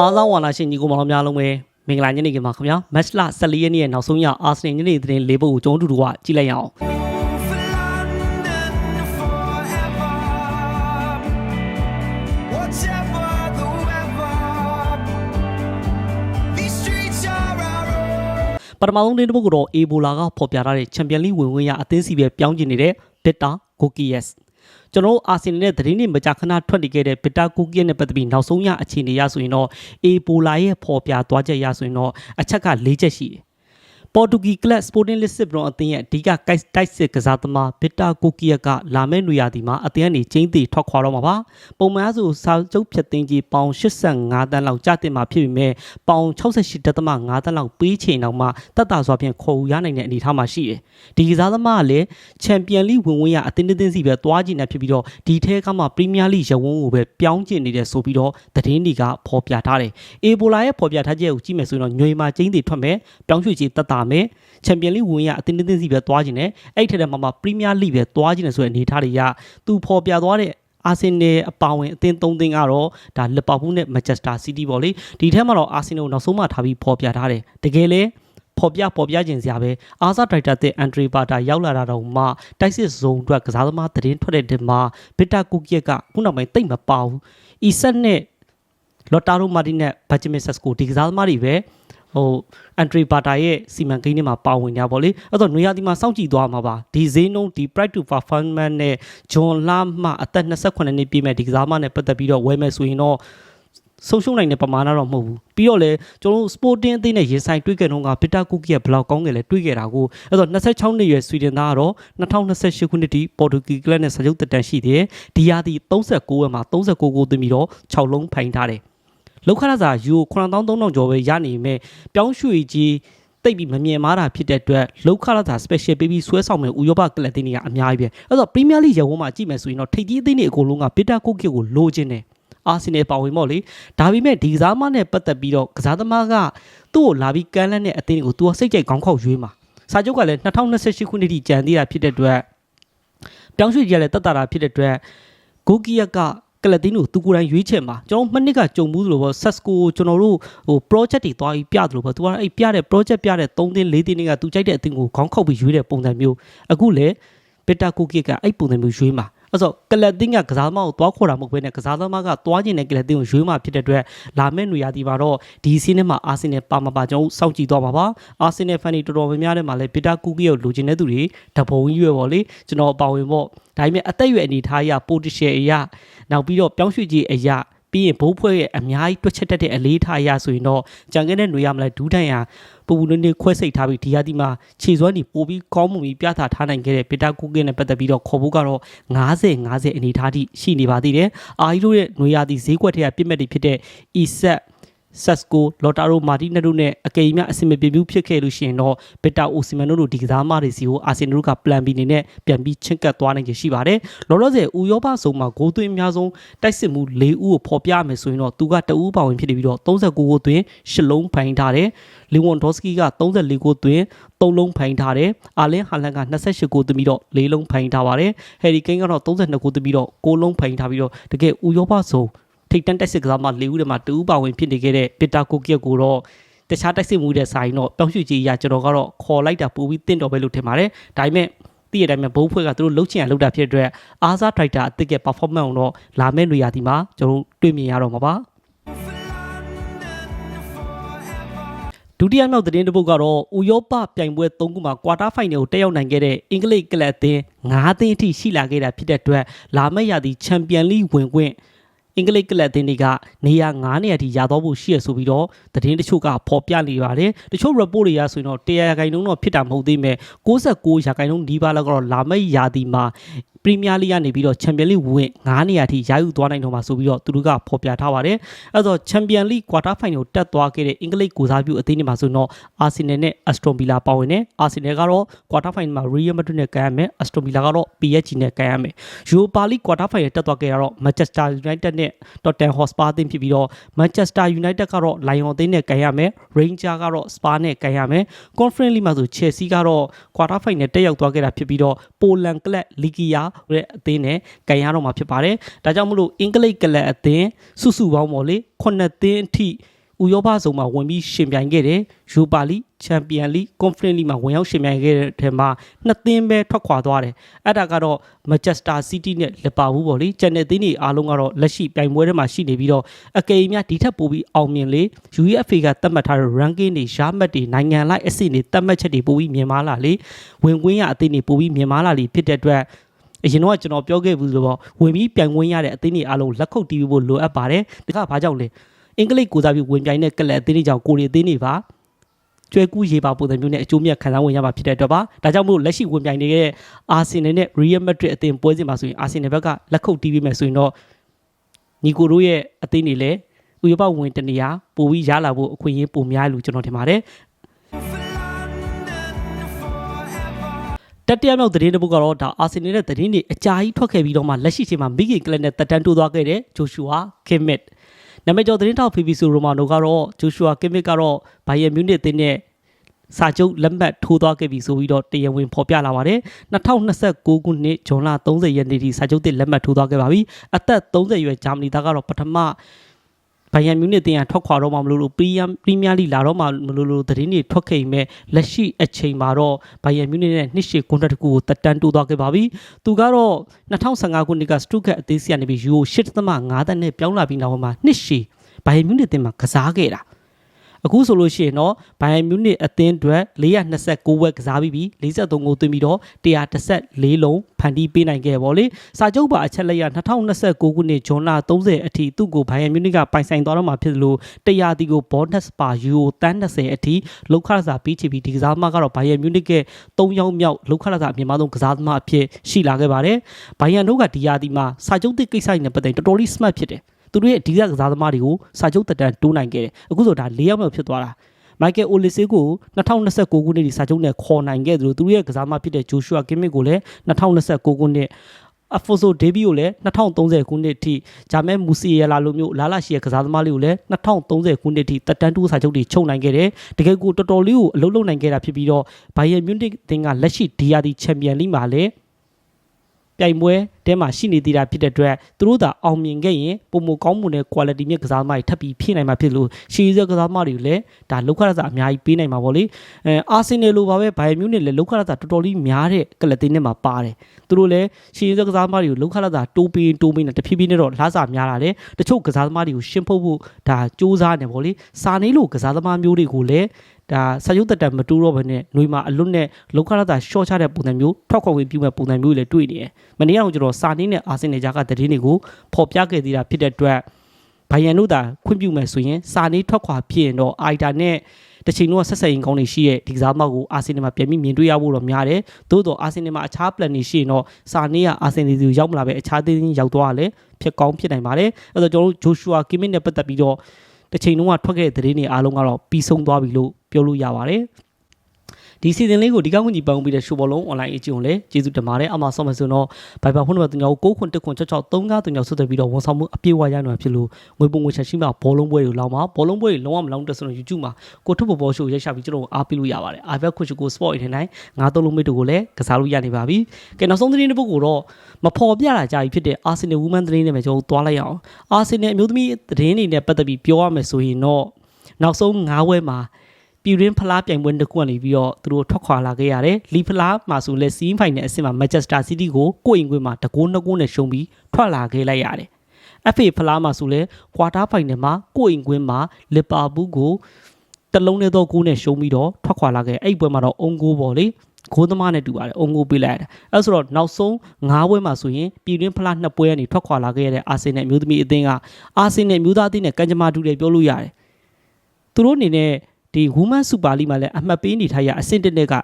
အားလုံးဝါနာရှင်ညီကိုမောင်များလုံးပဲမင်္ဂလာညနေခင်းပါခင်ဗျာမတ်လ14ရက်နေ့ရဲ့နောက်ဆုံးရအာဆင်နယ်ညနေသတင်းလေးပုဒ်ကိုကျွန်တော်တို့ကကြည့်လိုက်ရအောင် For London forever. Whatever the weather, these streets are our own. ပထမဆုံးသတင်းတစ်ပုဒ်ကတော့အေဘိုလာကဖော်ပြထားတဲ့ချန်ပီယံလိဝင်ဝင်ရအသင်းစီပဲပြောင်းကျင်နေတဲ့ဘစ်တာကိုကီယက်စ် ကျွန်တော်တို့အာဆင်နယ်နဲ့သတင်းတွေမကြာခဏထွက်နေခဲ့တဲ့ဘစ်တာကိုကီယက်နဲ့ပတ်သက်ပြီးနောက်ဆုံးရအခြေအနေရဆိုရင်တော့အေဘိုလာရဲ့ဖော်ပြသွားချက်ရဆိုရင်တော့အချက်က၄ချက်ရှိတယ် ပေါ်တူဂီကလပ်စပိုတင်လစ်စစ်ဘရွန်အသင်းရဲ့အဓိကကိုက်တိုက်စစ်ကစားသမားဗစ်တာကိုကီယက်ကလာမယ့်နွေရာသီမှာအသင်းကနေကျင်းသေးထွက်ခွာတော့မှာပါပုံမှန်ဆိုစာချုပ်ဖြတ်သိမ်းကြီးပေါင်85တန်းလောက်ကျတင်မှာဖြစ်ပေမဲ့ပေါင်68.5တန်းလောက်ပေးချိန်တော့မှတက်တာစွာဖြင့်ခေါ်ယူရနိုင်တဲ့အနေအထားမှာရှိတယ်ဒီကစားသမားကလည်းချန်ပီယံလိဝင်ဝင်ရအသင်းတစ်သင်းစီပဲသွားကျင်နေဖြစ်ပြီးတော့ဒီထဲကမှပရီးမီးယားလိရဝန်းကိုပဲပြောင်းကျင်နေတယ်ဆိုပြီးတော့သတင်းတွေကဖော်ပြထားတယ်အေဘိုလာရဲ့ဖော်ပြထားချက်ကိုကြည့်မယ်ဆိုရင်တော့ညွေမှာကျင်းသေးထွက်မယ်ပြောင်းရွှေ့ကြီးတက်တာမယ်ချန်ပီယံလိဝင်ရအသင်းတစ်သင်းစီပဲသွားကျင်တယ်အဲ့ထက်တည်းမှာမှပရီးမီးယားလိပဲသွားကျင်တယ်ဆိုတဲ့အနေအထားတွေကသူဖော်ပြသွားတဲ့အာဆင်နယ်အပါဝင်အသင်း၃သင်းကတော့ဒါလီဗာပူးနဲ့မန်ချက်စတာစီးတီးပေါ့လေဒီထဲမှာတော့အာဆင်နယ်ကိုနောက်ဆုံးမှထားပြီးဖော်ပြထားတယ်တကယ်လဲဖော်ပြဖော်ပြခြင်းစရာပဲအာဇာဒရိုက်တာတဲ့အန်ဒရီပါတာရောက်လာတာတော့မှတိုက်စစ်ဇုံအတွက်ကစားသမားသတင်းထွက်တဲ့တင်မှာဘစ်တာကူကီယက်ကခုနောက်ပိုင်းတိတ်မပေါဘူးအီဆက်နဲ့လော်တာရိုမာတီနဲ့ဘတ်ဂျမင်ဆက်ကိုဒီကစားသမားတွေပဲ ဟိုအန်ဒရီပါတာရဲ့စီမံကိန်းထဲမှာပါဝင်ကြပါလေအဲ့တော့နွေရာသီမှာစောင့်ကြည့်သွားမှာပါဒီဈေးနှုန်းဒီ price to performance နဲ့ဂျွန်လာမှအသက်28နှစ်ပြည့်မဲ့ဒီကစားသမားနဲ့ပတ်သက်ပြီးတော့ဝယ်မယ်ဆိုရင်တော့ဆုံးရှုံးနိုင်တဲ့ပမာဏတော့မဟုတ်ဘူးပြီးတော့လေကျွန်တော်တို့ sporting အသင်းနဲ့ရင်ဆိုင်တွေ့ကြတော့ကပီတာကူကီရဲ့ဘယ်လောက်ကောင်းငယ်လဲတွေ့ခဲ့တာကိုအဲ့တော့26နှစ်ရွယ်ဆွီဒင်သားကတော့2028ခုနှစ်ထိပေါ်တူဂီကလပ်နဲ့စာချုပ်တက်တန်ရှိတယ်ဒီယာဒီ39ဝက်မှာ39ကိုသွင်းပြီးတော့6လုံးဖိုင်ထားတယ် လောက်ခရစာယူ9300ကျော်ပဲရနေမဲ့ပြောင်းရွှေ့ကြီးတိတ်ပြီးမမြင်မာတာဖြစ်တဲ့အတွက်လောက်ခရစာ special ပေးပြီးဆွဲဆောင်မဲ့ဥရောပကလပ်တင်းတွေကအများကြီးပဲအဲ့တော့ Premier League ရေဝန်းမှာကြည့်မယ်ဆိုရင်တော့ထိပ်သီးအသင်းတွေအကုန်လုံးကပီတာကူကီကိုလိုချင်တယ်အာဆင်နယ်ပါဝင်ပေါ့လေဒါပေမဲ့ဒီကစားမနဲ့ပတ်သက်ပြီးတော့ကစားသမားကသူ့ကိုလာပြီးကမ်းလှမ်းတဲ့အသင်းကိုသူကစိတ်ကြိုက်ခေါင်းခေါက်ရွေးမှာစာချုပ်ကလည်း2028ခုနှစ်ထိကြံသေးတာဖြစ်တဲ့အတွက်ပြောင်းရွှေ့ကြရတဲ့တက်တာတာဖြစ်တဲ့အတွက်ဂိုကီယက်က ကလပ်တင်းကိုသူကိုယ်တိုင်ရွေးချယ်မှာကျွန်တော်မနစ်ကကြုံမှုသလိုပေါ့ Sasco ကိုကျွန်တော်တို့ဟို project တွေသွားပြီးပြသလိုပေါ့သူကအဲ့ပြတဲ့ project ပြတဲ့3တင်း4တင်းတွေကသူကြိုက်တဲ့အသင်းကိုခေါင်းခေါက်ပြီးရွေးတဲ့ပုံစံမျိုးအခုလေပစ်တာကိုကီကအဲ့ပုံစံမျိုးရွေးမှာ အဲ့ဆိုကလပ်တင်းကကစားသမားကိုသွားခေါ်တာမဟုတ်ဘဲနဲ့ကစားသမားကသွားကျင်တဲ့ကလပ်တင်းကိုရွေးမှာဖြစ်တဲ့အတွက်လာမယ့်နေရာဒီမှာတော့ဒီစီးနဲ့မှာအာဆင်နယ်ပါမပါကျွန်တော်စောင့်ကြည့်သွားမှာပါအာဆင်နယ်ဖန်တွေတော်တော်များများတဲ့မှာလဲပီတာကူကီကိုလိုချင်တဲ့သူတွေတပုံကြီးရွယ်ပေါ့လေကျွန်တော်အပါဝင်ပေါ့ဒါပေမဲ့အသက်အရွယ်အနေထားအရပိုတီရှယ်အရနောက်ပြီးတော့ပြောင်းရွှေ့ကြီးအရ ပြီးရင်ဘိုးဖွဲ့ရဲ့အများကြီးတွက်ချက်တတ်တဲ့အလေးထားအရဆိုရင်တော့ကြံခဲ့တဲ့ຫນွေရမလဲဒူးတန်ရပူပူနေနေခွဲစိတ်ထားပြီးဒီဟာဒီမှာခြေစွမ်းနေပို့ပြီးကောင်းမှုပြီးပြသထားနိုင်ခဲ့တဲ့ပီတာကူကင်းနဲ့ပတ်သက်ပြီးတော့ခေါ်ဖို့ကတော့90 90အနေထားထိရှိနေပါသေးတယ်အာရီတို့ရဲ့ຫນွေရသည်ဈေးကွက်ထက်ကပြစ်မဲ့တွေဖြစ်တဲ့ e-set ဆက်စကိုလော်တာရိုမာတီနက်တို့နဲ့အကိမ်မြအဆင်မပြေဘူးဖြစ်ခဲ့လို့ရှိရင်တော့ဘစ်တာအိုစီမန်တို့လိုဒီကစားမတွေစီကိုအာဆင်နယ်တို့ကပလန်ဘီနေနဲ့ပြန်ပြီးချင့်ကပ်သွားနိုင်ခြေရှိပါတယ်လောလောဆယ်ဥရောပစုံမှာဂိုးသွင်းအများဆုံးတိုက်စစ်မှု၄ဦးကိုဖော်ပြမယ်ဆိုရင်တော့သူကတဦးပါဝင်ဖြစ်နေပြီးတော့39ကိုသွင်း၈လုံးဖိုင်ထားတယ်လီဝွန်ဒေါစကီက34ကိုသွင်း3လုံးဖိုင်ထားတယ်အာလင်ဟာလန်က28ကိုသွင်းပြီးတော့4လုံးဖိုင်ထားပါတယ်ဟယ်ရီကိန်းကတော့32ကိုသွင်းပြီးတော့6လုံးဖိုင်ထားပြီးတော့တကယ်ဥရောပစုံ ထိတ်တန့်တက်စစ်ကစားမ၄ဦးတည်းမှာ2ဦးပါဝင်ဖြစ်နေခဲ့တဲ့ပီတာကိုကီယက်ကိုတော့တခြားတိုက်စစ်မှုတဲ့ဆိုင်တော့ပြောင်းရွှေ့ကြီးရကျွန်တော်ကတော့ခေါ်လိုက်တာပို့ပြီးတင့်တော်ပဲလို့ထင်ပါတယ်ဒါပေမဲ့သိရတဲ့အတိုင်းပဲဘုံဖွဲ့ကသူတို့လှုပ်ချင်ရလှုပ်တာဖြစ်တဲ့အတွက်အားစားဒရိုက်တာအသစ်ရဲ့ performance ကိုတော့လာမယ့်နေရာဒီမှာကျွန်တော်တွေ့မြင်ရတော့မှာပါဒုတိယမြောက်သတင်းတစ်ပုဒ်ကတော့ဥရောပပြိုင်ပွဲ၃ခုမှာကွာတာဖိုင်နယ်ကိုတက်ရောက်နိုင်ခဲ့တဲ့အင်္ဂလိပ်ကလပ်အသင်း၅သင်းအထိရှိလာခဲ့တာဖြစ်တဲ့အတွက်လာမယ့်ရာသီချန်ပီယံလိဝင်ခွင့် အင်္ဂလိပ်ကလပ်အသင်းတွေကနေရာ9နေရာထိရတော့ဖို့ရှိရဆိုပြီးတော့သတင်းတချို့ကဖော်ပြနေပါတယ်တချို့ report တွေရဆိုရင်တော့100ရာခိုင်နှုန်းတော့ဖြစ်တာမဟုတ်သေးမဲ့69ရာခိုင်နှုန်းဒီပါလောက်ကတော့လာမယ့်ရာသီမှာပရီးမီးယားလိကနေပြီးတော့ချန်ပီယံလိဝင်9နေရာထိရယူသွားနိုင်တော့မှာဆိုပြီးတော့သူတို့ကဖော်ပြထားပါတယ်အဲ့တော့ချန်ပီယံလိကွာတာဖိုင်နယ်ကိုတက်သွားခဲ့တဲ့အင်္ဂလိပ်ကိုစားပြုအသင်းတွေမှာဆိုတော့အာဆင်နယ်နဲ့အက်စတွန်ဗီလာပါဝင်တယ်အာဆင်နယ်ကတော့ကွာတာဖိုင်နယ်မှာရီယယ်မက်ဒရစ်နဲ့ကန်ရမယ်အက်စတွန်ဗီလာကတော့ PSG နဲ့ကန်ရမယ်ယူရိုပါလိကွာတာဖိုင်နယ်တက်သွားခဲ့တာတော့မန်ချက်စတာယူနိုက်တက်နဲ့နဲ့ Tottenham Hotspur အသင်းဖြစ်ပြီးတော့ Manchester United ကတော့ Lyon အသင်းနဲ့ကန်ရမယ် Ranger ကတော့ Spur နဲ့ကန်ရမယ် Conference League မှာဆို Chelsea ကတော့ Quarter Final တက်ရောက်သွားခဲ့တာဖြစ်ပြီးတော့ Poland Club Ligia တဲ့အသင်းနဲ့ကန်ရတော့မှာဖြစ်ပါတယ်ဒါကြောင့်မလို့အင်္ဂလိပ်ကလပ်အသင်းစုစုပေါင်းပေါ့လေခုနှစ်သင်းအထိ ဥရောပစုံမှာဝင်ပြီးရှင်ပြိုင်ခဲ့တယ်ယူပါလီချန်ပီယံလိကွန်ဖရင့်လိမှာဝင်ရောက်ရှင်ပြိုင်ခဲ့တဲ့ထဲမှာနှစ်သင်းပဲထွက်ခွာသွားတယ်အဲ့ဒါကတော့မန်ချက်စတာစီးတီးနဲ့လီဗာပူးပေါ့လေကျန်တဲ့သင်းတွေအားလုံးကတော့လက်ရှိပြိုင်ပွဲထဲမှာရှိနေပြီးတော့အကယ်၍များဒီထက်ပိုပြီးအောင်မြင်လေ UEFA ကသတ်မှတ်ထားတဲ့ ranking တွေရမှတ်တွေနိုင်ငံလိုက်အဆင့်တွေသတ်မှတ်ချက်တွေပိုပြီးမြင်မာလာလေဝင်ကွင်းရအသင်းတွေပိုပြီးမြင်မာလာလေဖြစ်တဲ့အတွက်အရင်တော့ကျွန်တော်ပြောခဲ့ဘူးဆိုတော့ဝင်ပြီးပြိုင်ဝင်ရတဲ့အသင်းတွေအားလုံးလက်ခုပ်တီးဖို့လိုအပ်ပါတယ်ဒါကဘာကြောင့်လဲ အင်္ဂလိပ်ကိုစားပြီးဝင်ပြိုင်တဲ့ကလပ်အသင်းတွေကြောင့်ကိုရီအသင်းတွေပါကျွဲကူးရေပါပုံစံမျိုးနဲ့အကျိုးမြတ်ခံစားဝင်ရမှာဖြစ်တဲ့အတွက်ပါဒါကြောင့်မို့လက်ရှိဝင်ပြိုင်နေတဲ့အာဆင်နယ်နဲ့ Real Madrid အသင်းပွဲစဉ်မှာဆိုရင်အာဆင်နယ်ဘက်ကလက်ခုပ်တီးပြီးမယ်ဆိုရင်တော့ညီကိုတို့ရဲ့အသင်းတွေလည်းဥရောပဝင်တနေရာပိုပြီးရလာဖို့အခွင့်အရေးပိုများလို့ကျွန်တော်ထင်ပါတယ် For London forever. တတိယမြောက်သတင်းတစ်ပုဒ်ကတော့ဒါအာဆင်နယ်ရဲ့သတင်းတွေအကြာကြီးထွက်ခဲ့ပြီးတော့မှလက်ရှိချိန်မှာမိခင်ကလပ်နဲ့တက်တန်းတိုးသွားခဲ့တဲ့ဂျိုရှူအာကင်မစ် နာမည်ကျော်သတင်းထောက်ဖီဖီဆိုရိုမာနိုကတော့ဂျိုရှူအာကင်မစ်ကတော့ဘိုင်ယန်မြူးနစ်အသင်းနဲ့စာချုပ်လက်မှတ်ထိုးသွားခဲ့ပြီဆိုပြီးတော့တရားဝင်ဖော်ပြလာပါတယ်2029ခုနှစ်ဇွန်လ30ရက်နေ့ထိစာချုပ်သစ်လက်မှတ်ထိုးသွားခဲ့ပါပြီအသက်30ရွယ်ဂျာမနီသားကတော့ပထမ ဘိုင်ယန်မြူးနစ်တင်ရထွက်ခွာတော့မှမလို့လို့ပရီးယမ်ပရီးမီးယားလိလာတော့မှမလို့လို့သတင်းတွေထွက်ခဲ့ပေမဲ့လက်ရှိအချိန်မှာတော့ဘိုင်ယန်မြူးနစ်နဲ့နှစ်ရှည်ကွန်ထရက်တစ်ခုကိုတက်တန်းတိုးသွားခဲ့ပါပြီသူကတော့2015ခုနှစ်ကစတုခတ်အသေးစီကနေပြီးယူရို8.5တန်းနဲ့ပြောင်းလာပြီးနောက်မှာနှစ်ရှည်ဘိုင်ယန်မြူးနစ်တင်မှာကစားခဲ့တာ အခုဆိုလို့ရှိရင်တော့ဘိုင်ယန်မြူနစ်အသင်းအတွက်429ဝက်ကစားပြီးပြီး43ဂိုးသွင်းပြီးတော့114လုံးဖန်တီးပေးနိုင်ခဲ့ပါလေစာချုပ်ပါအချက်လက်ရ2029ခုနှစ်ဇွန်လ30အထိသူ့ကိုဘိုင်ယန်မြူနစ်ကပိုင်ဆိုင်သွားတော့မှာဖြစ်လို့တရားတီကိုဘောနက်ပါယူရိုတန်း30အထိလောက်ခရစာပြီးချပြီးဒီကစားသမားကတော့ဘိုင်ယန်မြူနစ်က3ယောက်မြောက်လောက်ခရစာအမြင့်မားဆုံးကစားသမားအဖြစ်ရှိလာခဲ့ပါတယ်ဘိုင်ယန်တို့ကဒီယာတီမှာစာချုပ်တစ်ကိစ္စနဲ့ပတ်သက်တော်တော်လေး smart ဖြစ်တယ် သူတို့ရဲ့အဓိကကစားသမားတွေကိုစာချုပ်တက်တန်းတိုးနိုင်ခဲ့တယ်အခုဆိုဒါ၄ယောက်မြောက်ဖြစ်သွားတာမိုက်ကယ်အိုလီဆေကို2029ခုနှစ်ဒီစာချုပ်နဲ့ခေါ်နိုင်ခဲ့သလိုသူတို့ရဲ့ကစားသမားဖြစ်တဲ့ဂျိုရှူအာကင်မစ်ကိုလည်း2029ခုနှစ်အဖိုဆိုဒေဘီကိုလည်း2030ခုနှစ်အထိဂျာမဲမူစီယာလာလိုမျိုးလာလာရှိရဲ့ကစားသမားလေးကိုလည်း2030ခုနှစ်အထိတက်တန်းတိုးစာချုပ်တွေချုပ်နိုင်ခဲ့တယ်တကယ်ကိုတော်တော်လေးကိုအလုံးလုံးနိုင်ခဲ့တာဖြစ်ပြီးတော့ဘိုင်ယန်မြူနစ်တင်ကလက်ရှိဒီယာဒီချန်ပီယံလိမှာလည်း ပြိုင်ပွဲတဲမှာရှိနေသေးတာဖြစ်တဲ့အတွက်သူတို့သာအောင်မြင်ခဲ့ရင်ပုံမကောင်းမှုနဲ့ quality မြင့်ကစားသမားတွေထပ်ပြီးဖြည့်နိုင်မှာဖြစ်လို့ရှီးစကစားသမားတွေလည်းဒါလောက်ခရစာအများကြီးပေးနိုင်မှာပေါ့လေအဲအာဆင်နယ်လိုပါပဲဘိုင်မြူးနဲ့လည်းလောက်ခရစာတော်တော်လေးများတဲ့ကလပ်တင်းနဲ့မှာပါတယ်သူတို့လည်းရှီးစကစားသမားတွေကိုလောက်ခရစာတိုးပေးတိုးပေးနေတဖြည်းဖြည်းနဲ့တော့လားစာများလာတယ်တချို့ကစားသမားတွေကိုရှင်းဖို့ဖို့ဒါစူးစမ်းနေပေါ့လေစာနေလို့ကစားသမားမျိုးတွေကိုလည်း ဒါစာရုပ်တက်တက်မတူတော့ဘဲနဲ့ຫນွေမှာအလွတ်နဲ့လောက်ခရစာရှော့ချတဲ့ပုံစံမျိုးထောက်ခွက်ဝင်ပြုမဲ့ပုံစံမျိုးတွေလည်းတွေ့နေတယ်မနေ့ကတော့ကျွန်တော်စာနင်းနဲ့အာဆင်နယ်ကြားကသတင်းတွေကိုဖော်ပြခဲ့သေးတာဖြစ်တဲ့အတွက်ဘိုင်ယန်တို့သာခွင့်ပြုမယ်ဆိုရင်စာနေထွက်ခွာဖြစ်ရင်တော့အိုက်တာနဲ့တစ်ချိန်လုံးဆက်ဆက်ရင်ကောင်းနေရှိတဲ့ဒီကစားမကိုအာဆင်နယ်မှာပြန်ပြီးမြင်တွေ့ရဖို့တော့များတယ်။သို့တော့အာဆင်နယ်မှာအခြား plan တွေရှိရင်တော့စာနေကအာဆင်နယ်စီကိုရောက်မလာပဲအခြားသင်းရောက်သွားတယ်ဖြစ်ကောင်းဖြစ်နိုင်ပါတယ်။အဲတော့ကျွန်တော်တို့ဂျိုရှူအာကီမစ်နဲ့ပတ်သက်ပြီးတော့တစ်ချိန်လုံးကထွက်ခဲ့တဲ့သတင်းတွေအားလုံးကတော့ပြီးဆုံးသွားပြီလို့ ပြောလို့ရပါတယ်။ဒီစီဇန်လေးကိုဒီကောင်းကြီးပန်းပြီးတဲ့ရှိုးဘောလုံး online အကျုံလည်းကျေးဇူးတင်ပါတယ်အမှဆောက်မယ်ဆိုတော့ Viber ဖုန်းနံပါတ်3ကို9ခွန်1ခွန်6 6 3 9 3 9ဆက်သွယ်ပြီးတော့ဝန်ဆောင်မှုအပြည့်အဝရနိုင်ဖြစ်လို့ငွေပုံငွေချက်ရှိမှဘောလုံးပွဲတွေလောင်းမှာဘောလုံးပွဲတွေလုံးဝမလောင်းတက်ဆိုတော့ YouTube မှာကိုထုတ်ပေါ်ပေါ်ရှိုးရိုက်ရှာပြီးကျွန်တော်အားပေးလို့ရပါတယ် iPad ခွချကို Sport အထင်တိုင်းငါးသုံးလုံးမိတ်တို့ကိုလည်းကစားလို့ရနေပါပြီကဲနောက်ဆုံးသတင်းတစ်ပုဒ်ကိုတော့မဖော်ပြတာကြာပြီဖြစ်တဲ့ Arsenal Women သတင်းတွေမှာကျွန်တော်သွားလိုက်ရအောင် Arsenal အမျိုးသမီးသတင်းတွေနဲ့ပတ်သက်ပြီးပြောရမယ်ဆိုရင်တော့နောက်ဆုံး၅ဝဲမှာ ပြည်ရင်းဖလားပြိုင်ပွဲတစ်ခုကနေပြီးတော့သူတို့ထွက်ခွာလာခဲ့ရတယ်လီဖလားမှာဆိုလဲစီးဖိုင်နယ်အဆင့်မှာမန်ချက်စတာစီးတီးကိုကိုယ့်အိမ်ကွင်းမှာတကိုးနှစ်ကိုးနဲ့ရှုံးပြီးထွက်လာခဲ့လိုက်ရတယ် FA ဖလားမှာဆိုလဲကွာတာဖိုင်နယ်မှာကိုယ့်အိမ်ကွင်းမှာလီဗာပူးကိုတလုံးနဲ့တော့ကိုးနဲ့ရှုံးပြီးတော့ထွက်ခွာလာခဲ့အဲ့ဒီပွဲမှာတော့အုံကိုပေါ့လေဂိုးသမားနဲ့တူပါတယ်အုံကိုပေးလိုက်ရတယ်အဲဆိုတော့နောက်ဆုံး၅ပွဲမှာဆိုရင်ပြည်တွင်းဖလားနှစ်ပွဲကနေထွက်ခွာလာခဲ့ရတဲ့အာဆင်နယ်အမျိုးသမီးအသင်းကအာဆင်နယ်အမျိုးသားအသင်းနဲ့ကန်ဂျမာတူတယ်ပြောလို့ရတယ်သူတို့အနေနဲ့ ဒီ Women Super League မှာလည်းအမှတ်ပေးနေထားရအဆင့်တစ်နဲ့က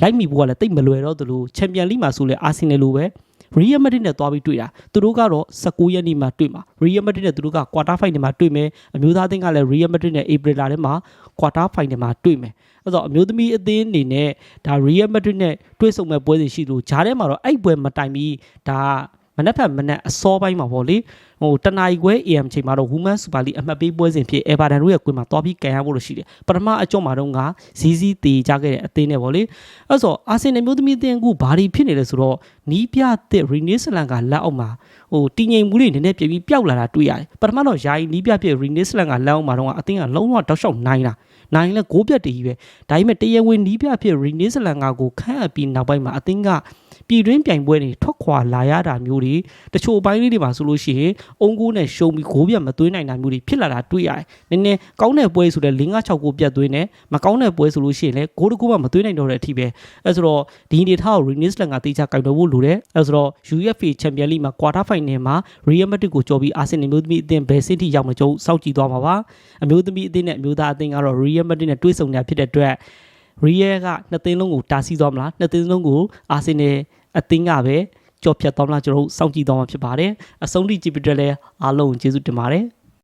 လိုက်မိဖို့ကလည်းတိတ်မလွယ်တော့သလိုချန်ပီယံလိမှာဆိုလဲအာဆင်နယ်လိုပဲရီယယ်မက်ဒရစ်နဲ့တွားပြီးတွေ့တာသူတို့ကတော့19ရက်နေ့မှာတွေ့မှာရီယယ်မက်ဒရစ်နဲ့သူတို့ကကွာတာဖိုင်နယ်မှာတွေ့မယ်အမျိုးသားအသင်းကလည်းရီယယ်မက်ဒရစ်နဲ့ဧပြီလထဲမှာကွာတာဖိုင်နယ်မှာတွေ့မယ်အဲ့တော့အမျိုးသမီးအသင်းအနေနဲ့ဒါရီယယ်မက်ဒရစ်နဲ့တွေ့ဆုံမဲ့ပွဲစဉ်ရှိလို့ဂျားထဲမှာတော့အဲ့ပွဲမတိုင်ပြီးဒါမနက်ဖြန်မနက်အစောပိုင်းမှာပေါ့လေ ဟဟိုတနအီခွဲ AM ချိန်မှာတော့ Women Super League အမှတ်ပေးပွဲစဉ်ဖြစ် Everton တို့ရဲ့ကွင်းမှာတွားပြီးကန်ရဖို့လို့ရှိတယ်ပထမအကြော့မှာတော့ကဇီးဇီးတေကြခဲ့တဲ့အသင်းနဲ့ပေါ့လေအဲ့ဆိုအာဆင်နယ်မျိုးသမီးအသင်းကဘာတွေဖြစ်နေလဲဆိုတော့နီးပြတဲ့ Renee Slan ကလက်အောက်မှာဟိုတည်ငြိမ်မှုတွေနည်းနည်းပြပြီးပျောက်လာတာတွေ့ရတယ်ပထမတော့ယာယီနီးပြပြ Renee Slan ကလက်အောက်မှာတော့အသင်းကလုံးဝတောက်လျှောက်နိုင်တာနိုင်လဲဂိုးပြတ်တည်ကြီးပဲဒါပေမဲ့တရားဝင်နီးပြဖြစ် Renee Slan ကကိုခန့်အပ်ပြီးနောက်ပိုင်းမှာအသင်းက ပြည်တွင်းပြိုင်ပွဲတွေထွက်ခွာလာရတာမျိုးတွေတချို့အပိုင်းလေးတွေမှာဆိုလို့ရှိရင်အုံကိုနဲ့ရှုံပြီးဂိုးပြတ်မသွင်းနိုင်တာမျိုးတွေဖြစ်လာတာတွေ့ရတယ်။နည်းနည်းကောင်းတဲ့ပွဲဆိုတဲ့၄၅6ကိုပြတ်သွင်းတယ်မကောင်းတဲ့ပွဲဆိုလို့ရှိရင်လည်းဂိုးတစ်ခုမှမသွင်းနိုင်တော့တဲ့အထိပဲအဲဆိုတော့ဒီအနေထားကို Rennes Land ကတေချာကြိုက်တော့ဖို့လိုတယ်အဲဆိုတော့ UEFA Champions League မှာ Quarter Final မှာ Real Madrid ကိုကြော်ပြီး Arsenal မျိုးသမီးအသင်းဘယ်စစ်ထိရောက်မကြုံစောင့်ကြည့်သွားမှာပါအမျိုးသမီးအသင်းနဲ့အမျိုးသားအသင်းကတော့ Real Madrid နဲ့တွေ့ဆုံနေတာဖြစ်တဲ့အတွက် Real ကနှစ်သင်းလုံးကိုတားဆီးသွားမလားနှစ်သင်းလုံးကို Arsenal အသင်းကပဲကြော်ဖြတ်သွားမလားကျွန်တော်တို့စောင့်ကြည့်သွားမှာဖြစ်ပါတယ်အဆုံးထိကြည့်ပြီးတော့လည်းအားလုံးကျေးဇူးတင်ပါတယ်